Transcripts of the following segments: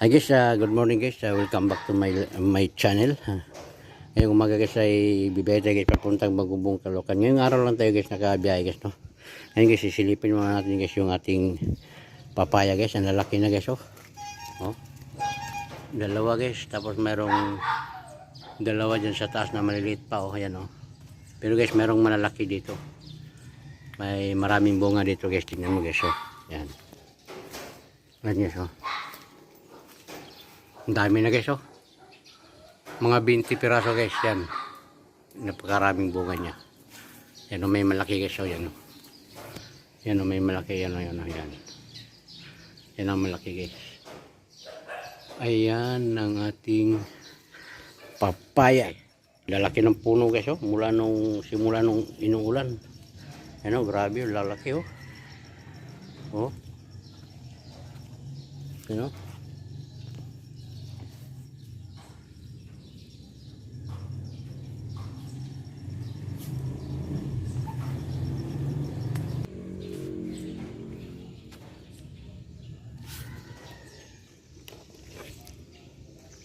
Hi guys, uh, good morning guys. Uh, welcome back to my my channel. Uh, ngayong umaga guys ay bibiyay tayo guys papuntang Bagubong Kalokan. Ngayong araw lang tayo guys nakabiyahe guys no. Ngayon guys sisilipin muna natin guys yung ating papaya guys. Ang lalaki na guys oh. oh. Dalawa guys. Tapos merong dalawa dyan sa taas na maliliit pa oh. Ayan oh. Pero guys merong malalaki dito. May maraming bunga dito guys. Tingnan mo guys oh. Yan. Yan guys oh. Ang dami na guys oh. Mga 20 piraso guys yan. Napakaraming bunga niya. Yan oh, may malaki guys oh yan oh. Yan oh, may malaki yan oh, yan oh, yan. Yan ang malaki guys. Ayan ang ating papaya. Lalaki ng puno guys oh. Mula nung simula nung inuulan. Yan oh, grabe oh, lalaki oh. Oh. Yan oh.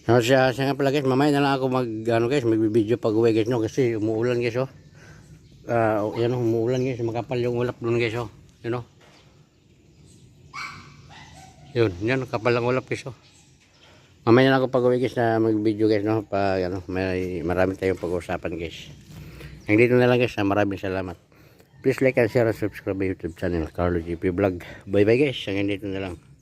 No, siya, siya nga pala guys, mamaya na lang ako mag, ano guys, magbibideo pag uwi guys, no, kasi umuulan guys, oh. Ah, yan oh, umuulan guys, makapal yung ulap doon guys, oh. Yun, oh. Yun, yan, kapal ang ulap guys, oh. Mamaya na lang ako pag uwi guys na magbibideo guys, no, pag, ano, may, marami tayong pag-uusapan guys. Hanggang dito na lang guys, maraming salamat. Please like and share and subscribe my YouTube channel, Carlo GP Vlog. Bye bye guys, hanggang dito na lang.